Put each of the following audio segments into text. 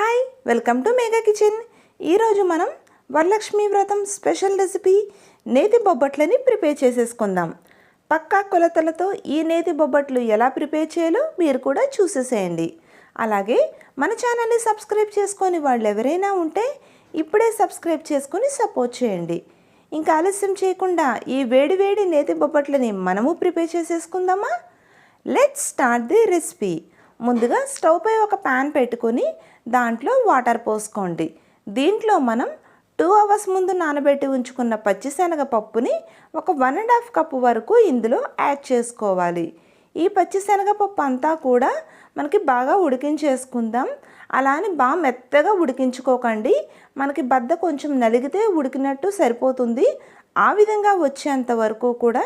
Hi welcome to Megha kitchen ఈరోజు మనం వరలక్ష్మి వ్రతం స్పెషల్ రెసిపీ నేతి బొబ్బట్లని ప్రిపేర్ చేసేసుకుందాం. పక్కా కొలతలతో ఈ నేతి బొబ్బట్లు ఎలా ప్రిపేర్ చేయాలో మీరు కూడా చూసేసేయండి. అలాగే మన ఛానల్ని సబ్స్క్రైబ్ చేసుకొని వాళ్ళు ఎవరైనా ఉంటే ఇప్పుడే సబ్స్క్రైబ్ చేసుకొని సపోర్ట్ చేయండి. ఇంకా ఆలస్యం చేయకుండా ఈ వేడివేడి నేతి బొబ్బట్లని మనము ప్రిపేర్ చేసేసుకుందామా? లెట్స్ స్టార్ట్ ది రెసిపీ ముందుగా స్టవ్ పై ఒక ప్యాన్ పెట్టుకొని దాంట్లో వాటర్ పోసుకోండి. దీంట్లో మనం టూ అవర్స్ ముందు నానబెట్టి ఉంచుకున్న పచ్చిశనగ పప్పుని ఒక వన్ అండ్ హాఫ్ కప్పు వరకు ఇందులో యాడ్ చేసుకోవాలి. ఈ పచ్చిశనగ పప్పు అంతా కూడా మనకి బాగా ఉడికించేసుకుందాం. అలా అని బాగా మెత్తగా ఉడికించుకోకండి. మనకి బద్ద కొంచెం నలిగితే ఉడికినట్టు సరిపోతుంది. ఆ విధంగా వచ్చేంత వరకు కూడా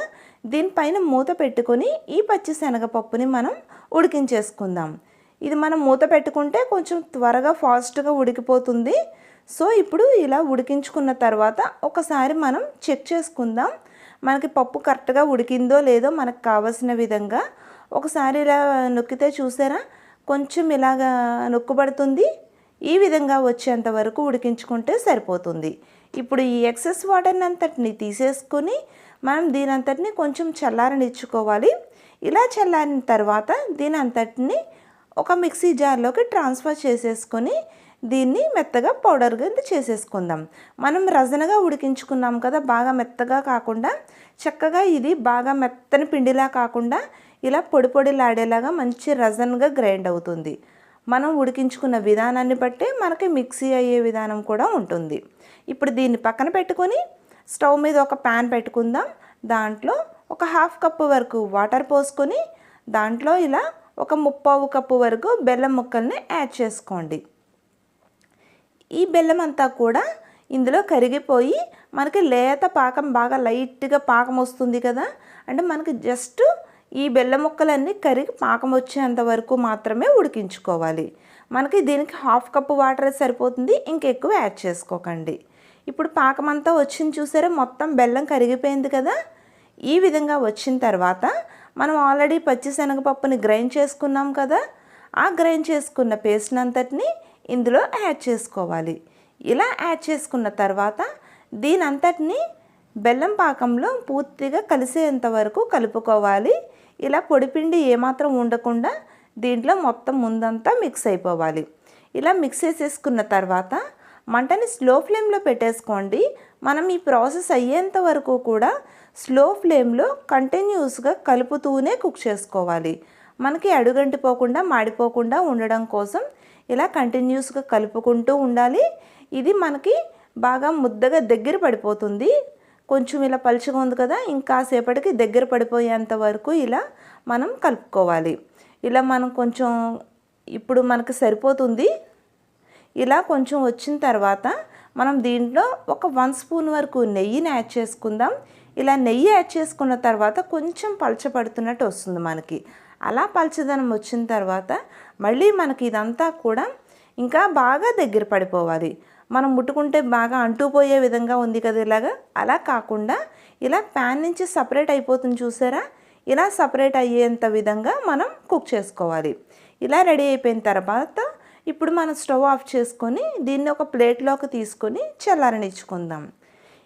దీనిపైన మూత పెట్టుకొని ఈ పచ్చిశనగపప్పుని మనం ఉడికించేసుకుందాం. ఇది మనం మూత పెట్టుకుంటే కొంచెం త్వరగా ఫాస్ట్గా ఉడికిపోతుంది. సో ఇప్పుడు ఇలా ఉడికించుకున్న తర్వాత ఒకసారి మనం చెక్ చేసుకుందాం. మనకి పప్పు కరెక్ట్గా ఉడికిందో లేదో మనకు కావలసిన విధంగా. ఒకసారి ఇలా నొక్కితే చూసారా? కొంచెం ఇలాగా నొక్కుబడుతుంది. ఈ విధంగా వచ్చేంత వరకు ఉడికించుకుంటే సరిపోతుంది. ఇప్పుడు ఈ ఎక్సెస్ వాటర్ని అంతటిని తీసేసుకొని మనం దీని అంతటిని కొంచెం చల్లారనిచ్చుకోవాలి. ఇలా చల్లారిన తర్వాత దీని అంతటిని ఒక మిక్సీ జార్లోకి ట్రాన్స్ఫర్ చేసేసుకొని దీన్ని మెత్తగా పౌడర్ కింద చేసేసుకుందాం. మనం రజనగా ఉడికించుకున్నాం కదా బాగా మెత్తగా కాకుండా చక్కగా ఇది బాగా మెత్తని పిండిలా కాకుండా ఇలా పొడి పొడిలాడేలాగా మంచి రజన్గా గ్రైండ్ అవుతుంది. మనం ఉడికించుకున్న విధానాన్ని బట్టి మనకి మిక్సీ అయ్యే విధానం కూడా ఉంటుంది. ఇప్పుడు దీన్ని పక్కన పెట్టుకొని స్టవ్ మీద ఒక ప్యాన్ పెట్టుకుందాం. దాంట్లో ఒక హాఫ్ కప్పు వరకు వాటర్ పోసుకొని దాంట్లో ఇలా ఒక ముప్పావు కప్పు వరకు బెల్లం ముక్కల్ని యాడ్ చేసుకోండి. ఈ బెల్లం అంతా కూడా ఇందులో కరిగిపోయి మనకి లేత పాకం బాగా లైట్గా పాకం వస్తుంది కదా? అంటే మనకి జస్ట్ ఈ బెల్లం ముక్కలన్నీ కరిగి పాకం వచ్చేంత వరకు మాత్రమే ఉడికించుకోవాలి. మనకి దీనికి హాఫ్ కప్పు వాటర్ సరిపోతుంది ఇంకెక్కువ యాడ్ చేసుకోకండి. ఇప్పుడు పాకం అంతా వచ్చింది చూసారా? మొత్తం బెల్లం కరిగిపోయింది కదా? ఈ విధంగా వచ్చిన తర్వాత మనం ఆల్రెడీ పచ్చి శనగపప్పుని గ్రైండ్ చేసుకున్నాం కదా ఆ గ్రైండ్ చేసుకున్న పేస్ట్ అంతటిని ఇందులో యాడ్ చేసుకోవాలి. ఇలా యాడ్ చేసుకున్న తర్వాత దీని అంతటిని బెల్లం పాకంలో పూర్తిగా కలిసేంత వరకు కలుపుకోవాలి. ఇలా పొడిపిండి ఏమాత్రం ఉండకుండా దీంట్లో మొత్తం ముందంతా మిక్స్ అయిపోవాలి. ఇలా మిక్స్ చేసేసుకున్న తర్వాత మంటని స్లో ఫ్లేమ్లో పెట్టేసుకోండి. మనం ఈ ప్రాసెస్ అయ్యేంత వరకు కూడా స్లో ఫ్లేమ్లో కంటిన్యూస్గా కలుపుతూనే కుక్ చేసుకోవాలి. మనకి అడుగంటిపోకుండా మాడిపోకుండా ఉండడం కోసం ఇలా కంటిన్యూస్గా కలుపుకుంటూ ఉండాలి. ఇది మనకి బాగా ముద్దగా దగ్గర పడిపోతుంది. కొంచెం ఇలా పలుచగా ఉంది కదా ఇంకాసేపటికి దగ్గర పడిపోయేంత వరకు ఇలా మనం కలుపుకోవాలి. ఇలా మనం కొంచెం ఇప్పుడు మనకు సరిపోతుంది. ఇలా కొంచెం వచ్చిన తర్వాత మనం దీంట్లో ఒక వన్ స్పూన్ వరకు నెయ్యిని యాడ్ చేసుకుందాం. ఇలా నెయ్యి యాడ్ చేసుకున్న తర్వాత కొంచెం పలచబడుతున్నట్టు వస్తుంది మనకి. అలా పలచదనం వచ్చిన తర్వాత మళ్ళీ మనకి ఇదంతా కూడా ఇంకా బాగా దగ్గర పడిపోవాలి. మనం ముట్టుకుంటే బాగా అంటుపోయే విధంగా ఉంది కదా ఇలాగా? అలా కాకుండా ఇలా ప్యాన్ నుంచి సపరేట్ అయిపోతుంది చూసారా? ఇలా సపరేట్ అయ్యేంత విధంగా మనం కుక్ చేసుకోవాలి. ఇలా రెడీ అయిపోయిన తర్వాత ఇప్పుడు మనం స్టవ్ ఆఫ్ చేసుకొని దీన్ని ఒక ప్లేట్లోకి తీసుకొని చల్లారనిచ్చుకుందాం.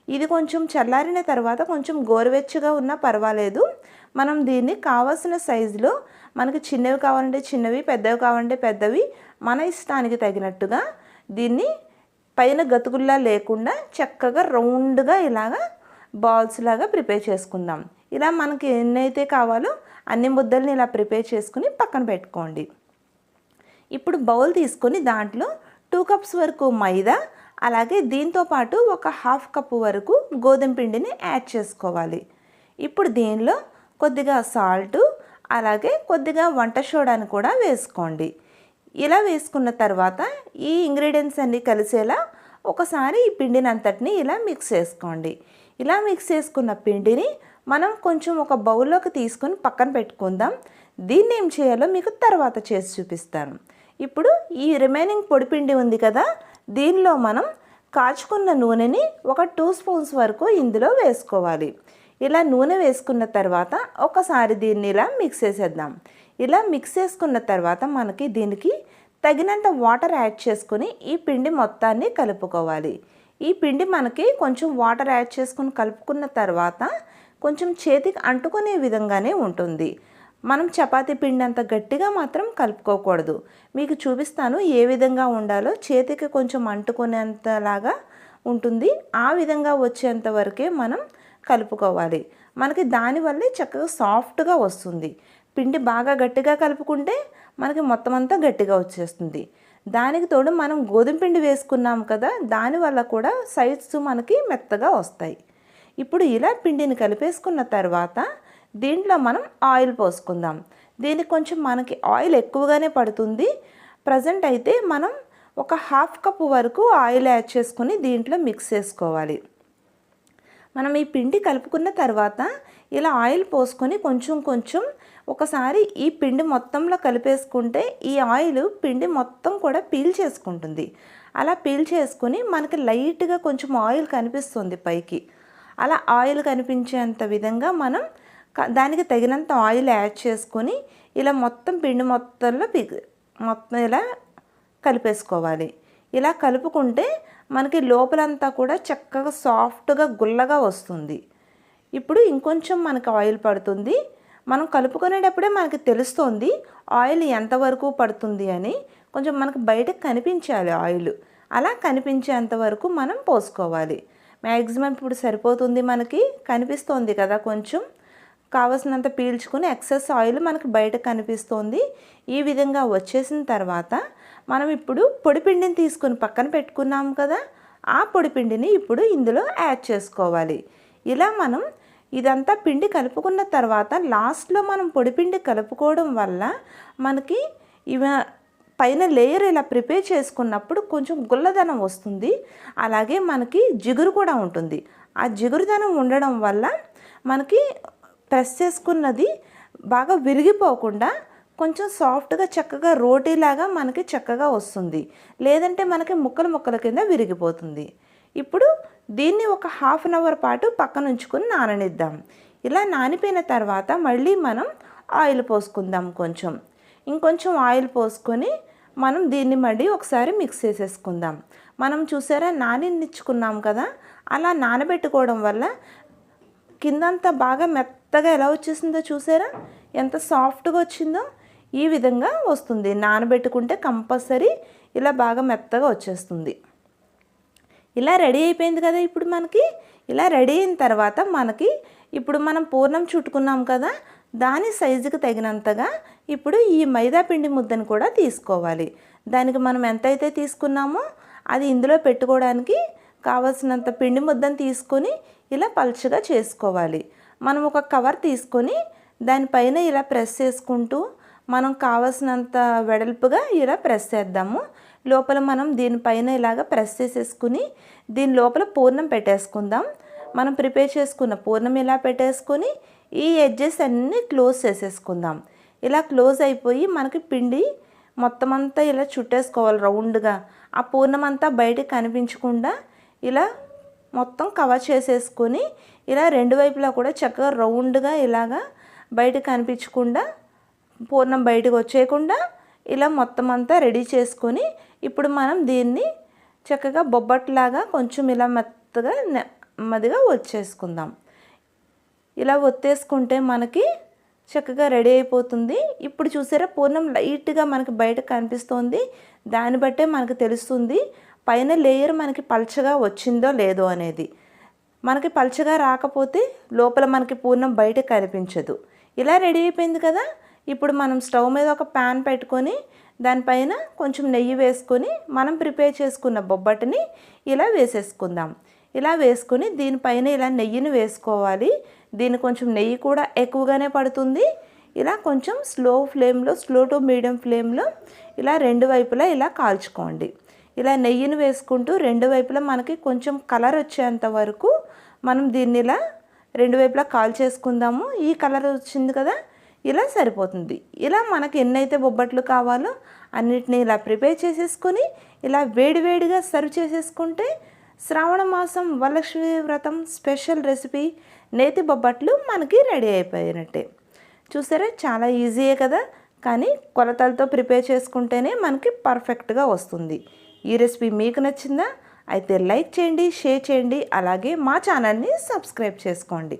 ఇది కొంచెం చల్లారిన తర్వాత కొంచెం గోరువెచ్చగా ఉన్నా పర్వాలేదు. మనం దీన్ని కావాల్సిన సైజులో మనకి చిన్నవి కావాలంటే చిన్నవి పెద్దవి కావాలంటే పెద్దవి మన ఇష్టానికి తగినట్టుగా దీన్ని పైన గతుకుల్లా లేకుండా చక్కగా రౌండ్గా ఇలాగా బాల్స్ లాగా ప్రిపేర్ చేసుకుందాం. ఇలా మనకి ఎన్నైతే కావాలో అన్ని ముద్దల్ని ఇలా ప్రిపేర్ చేసుకుని పక్కన పెట్టుకోండి. ఇప్పుడు బౌల్ తీసుకొని దాంట్లో టూ కప్స్ వరకు మైదా అలాగే దీంతో పాటు ఒక హాఫ్ కప్ వరకు గోధుమ పిండిని యాడ్ చేసుకోవాలి. ఇప్పుడు దీనిలో కొద్దిగా సాల్టు అలాగే కొద్దిగా వంట సోడాని కూడా వేసుకోండి. ఇలా వేసుకున్న తర్వాత ఈ ఇంగ్రీడియంట్స్ అన్నీ కలిసేలా ఒకసారి ఈ పిండిని అంతటిని ఇలా మిక్స్ చేసుకోండి. ఇలా మిక్స్ చేసుకున్న పిండిని మనం కొంచెం ఒక బౌల్లోకి తీసుకొని పక్కన పెట్టుకుందాం. దీన్ని ఏం చేయాలో మీకు తర్వాత చేసి చూపిస్తాను. ఇప్పుడు ఈ రిమైనింగ్ పొడిపిండి ఉంది కదా దీనిలో మనం కాచుకున్న నూనెని ఒక టూ స్పూన్స్ వరకు ఇందులో వేసుకోవాలి. ఇలా నూనె వేసుకున్న తర్వాత ఒకసారి దీన్ని ఇలా మిక్స్ చేసేద్దాం. ఇలా మిక్స్ చేసుకున్న తర్వాత మనకి దీనికి తగినంత వాటర్ యాడ్ చేసుకుని ఈ పిండి మొత్తాన్ని కలుపుకోవాలి. ఈ పిండి మనకి కొంచెం వాటర్ యాడ్ చేసుకుని కలుపుకున్న తర్వాత కొంచెం చేతికి అంటుకునే విధంగానే ఉంటుంది. మనం చపాతీ పిండి అంత గట్టిగా మాత్రం కలుపుకోకూడదు. మీకు చూపిస్తాను ఏ విధంగా ఉండాలో. చేతికి కొంచెం అంటుకునేంతలాగా ఉంటుంది. ఆ విధంగా వచ్చేంత వరకే మనం కలుపుకోవాలి. మనకి దానివల్లే చక్కగా సాఫ్ట్గా వస్తుంది. పిండి బాగా గట్టిగా కలుపుకుంటే మనకి మొత్తం అంతా గట్టిగా వచ్చేస్తుంది. దానికి తోడు మనం గోధుమ పిండి వేసుకున్నాం కదా దానివల్ల కూడా సైడ్స్ మనకి మెత్తగా వస్తాయి. ఇప్పుడు ఇలా పిండిని కలిపేసుకున్న తర్వాత దీంట్లో మనం ఆయిల్ పోసుకుందాం. దీనికి కొంచెం మనకి ఆయిల్ ఎక్కువగానే పడుతుంది. ప్రజెంట్ అయితే మనం ఒక హాఫ్ కప్ వరకు ఆయిల్ యాడ్ చేసుకుని దీంట్లో మిక్స్ చేసుకోవాలి. మనం ఈ పిండి కలుపుకున్న తర్వాత ఇలా ఆయిల్ పోసుకొని కొంచెం కొంచెం ఒకసారి ఈ పిండి మొత్తంలో కలిపేసుకుంటే ఈ ఆయిల్ పిండి మొత్తం కూడా పీల్ చేసుకుంటుంది. అలా పీల్ చేసుకుని మనకి లైట్గా కొంచెం ఆయిల్ కనిపిస్తుంది పైకి. అలా ఆయిల్ కనిపించేంత విధంగా మనం దానికి తగినంత ఆయిల్ యాడ్ చేసుకొని ఇలా మొత్తం పిండి మొత్తంలో పి మొత్తం ఇలా కలిపేసుకోవాలి. ఇలా కలుపుకుంటే మనకి లోపలంతా కూడా చక్కగా సాఫ్ట్గా గుల్లగా వస్తుంది. ఇప్పుడు ఇంకొంచెం మనకి ఆయిల్ పడుతుంది. మనం కలుపుకునేటప్పుడే మనకి తెలుస్తుంది ఆయిల్ ఎంతవరకు పడుతుంది అని. కొంచెం మనకు బయటకు కనిపించాలి ఆయిల్ అలా కనిపించేంత వరకు మనం పోసుకోవాలి. మ్యాక్సిమం ఇప్పుడు సరిపోతుంది మనకి? కనిపిస్తోంది కదా కొంచెం. కావలసినంత పీల్చుకుని ఎక్సెస్ ఆయిల్ మనకి బయట కనిపిస్తోంది. ఈ విధంగా వచ్చేసిన తర్వాత మనం ఇప్పుడు పొడిపిండిని తీసుకొని పక్కన పెట్టుకున్నాం కదా. ఆ పొడిపిండిని ఇప్పుడు ఇందులో యాడ్ చేసుకోవాలి. ఇలా మనం ఇదంతా పిండి కలుపుకున్న తర్వాత లాస్ట్లో మనం పొడిపిండి కలుపుకోవడం వల్ల మనకి ఇవ పైన లేయర్ ఇలా ప్రిపేర్ చేసుకున్నప్పుడు కొంచెం గుల్లదనం వస్తుంది. అలాగే మనకి జిగురు కూడా ఉంటుంది. ఆ జిగురుదనం ఉండడం వల్ల మనకి ప్రెస్ చేసుకున్నది బాగా విరిగిపోకుండా కొంచెం సాఫ్ట్గా చక్కగా రోటీలాగా మనకి చక్కగా వస్తుంది. లేదంటే మనకి ముక్కలు ముక్కల కింద విరిగిపోతుంది. ఇప్పుడు దీన్ని ఒక హాఫ్ అన్ అవర్ పాటు పక్కన ఉంచుకొని నాననిద్దాం. ఇలా నానిపోయిన తర్వాత మళ్ళీ మనం ఆయిల్ పోసుకుందాం కొంచెం. ఇంకొంచెం ఆయిల్ పోసుకొని మనం దీన్ని మళ్ళీ ఒకసారి మిక్స్ చేసేసుకుందాం. మనం చూసారా నానిచ్చుకున్నాం కదా? అలా నానబెట్టుకోవడం వల్ల కిందంతా బాగా మెత్తగా ఎలా వచ్చేసిందో చూసారా? ఎంత సాఫ్ట్గా వచ్చిందో ఈ విధంగా వస్తుంది. నానబెట్టుకుంటే కంపల్సరీ ఇలా బాగా మెత్తగా వచ్చేస్తుంది. ఇలా రెడీ అయిపోయింది కదా ఇప్పుడు మనకి? ఇలా రెడీ అయిన తర్వాత మనకి ఇప్పుడు మనం పూర్ణం చుట్టుకున్నాం కదా? దాని సైజుకి తగినంతగా ఇప్పుడు ఈ మైదా పిండి ముద్దను కూడా తీసుకోవాలి. దానికి మనం ఎంతైతే తీసుకున్నామో అది ఇందులో పెట్టుకోవడానికి కావలసినంత పిండి ముద్దను తీసుకొని ఇలా పలుచగా చేసుకోవాలి. మనం ఒక కవర్ తీసుకొని దానిపైన ఇలా ప్రెస్ చేసుకుంటూ మనం కావలసినంత వెడల్పుగా ఇలా ప్రెస్ చేద్దాము. లోపల మనం దీనిపైన ఇలాగ ప్రెస్ చేసేసుకుని దీని లోపల పూర్ణం పెట్టేసుకుందాం. మనం ప్రిపేర్ చేసుకున్న పూర్ణం ఇలా పెట్టేసుకొని ఈ ఎడ్జెస్ అన్నీ క్లోజ్ చేసేసుకుందాం. ఇలా క్లోజ్ అయిపోయి మనకి పిండి మొత్తం అంతా ఇలా చుట్టేసుకోవాలి రౌండ్గా. ఆ పూర్ణం అంతా బయటకు కనిపించకుండా ఇలా మొత్తం కవర్ చేసేసుకొని ఇలా రెండు వైపులా కూడా చక్కగా రౌండ్గా ఇలాగా బయటకు కనిపించకుండా పూర్ణం బయటకు వచ్చేయకుండా ఇలా మొత్తం అంతా రెడీ చేసుకొని ఇప్పుడు మనం దీన్ని చక్కగా బొబ్బట్లాగా కొంచెం ఇలా మెత్తగా నెమ్మదిగా వచ్చేసుకుందాం ఇలా ఒత్తేసుకుంటే మనకి చక్కగా రెడీ అయిపోతుంది. ఇప్పుడు చూసారా పూర్ణం లైట్గా మనకి బయట కనిపిస్తుంది. దాన్ని బట్టే మనకు తెలుస్తుంది పైన లేయర్ మనకి పల్చగా వచ్చిందో లేదో అనేది. మనకి పల్చగా రాకపోతే లోపల మనకి పూర్ణం బయట కనిపించదు. ఇలా రెడీ అయిపోయింది కదా? ఇప్పుడు మనం స్టవ్ మీద ఒక ప్యాన్ పెట్టుకొని దానిపైన కొంచెం నెయ్యి వేసుకొని మనం ప్రిపేర్ చేసుకున్న బొబ్బటిని ఇలా వేసేసుకుందాం. ఇలా వేసుకొని దీనిపైన ఇలా నెయ్యిని వేసుకోవాలి. దీని కొంచెం నెయ్యి కూడా ఎక్కువగానే పడుతుంది. ఇలా కొంచెం స్లో ఫ్లేమ్లో స్లో టు మీడియం ఫ్లేమ్లో ఇలా రెండు వైపులా ఇలా కాల్చుకోండి. ఇలా నెయ్యిని వేసుకుంటూ రెండు వైపులా మనకి కొంచెం కలర్ వచ్చేంత వరకు మనం దీన్ని ఇలా రెండు వైపులా కాల్ చేసుకుందాము. ఈ కలర్ వచ్చింది కదా ఇలా సరిపోతుంది. ఇలా మనకి ఎన్నైతే బొబ్బట్లు కావాలో అన్నిటిని ఇలా ప్రిపేర్ చేసేసుకొని ఇలా వేడివేడిగా సర్వ్ చేసేసుకుంటే శ్రావణ మాసం వరలక్ష్మి వ్రతం స్పెషల్ రెసిపీ నేతి బొబ్బట్లు మనకి రెడీ అయిపోయినట్టే. చూసారా చాలా ఈజీయే కదా కానీ కొలతలతో ప్రిపేర్ చేసుకుంటేనే మనకి పర్ఫెక్ట్గా వస్తుంది. ఈ రెసిపీ మీకు నచ్చిందా? అయితే లైక్ చేయండి షేర్ చేయండి అలాగే మా ఛానల్ని సబ్స్క్రైబ్ చేసుకోండి.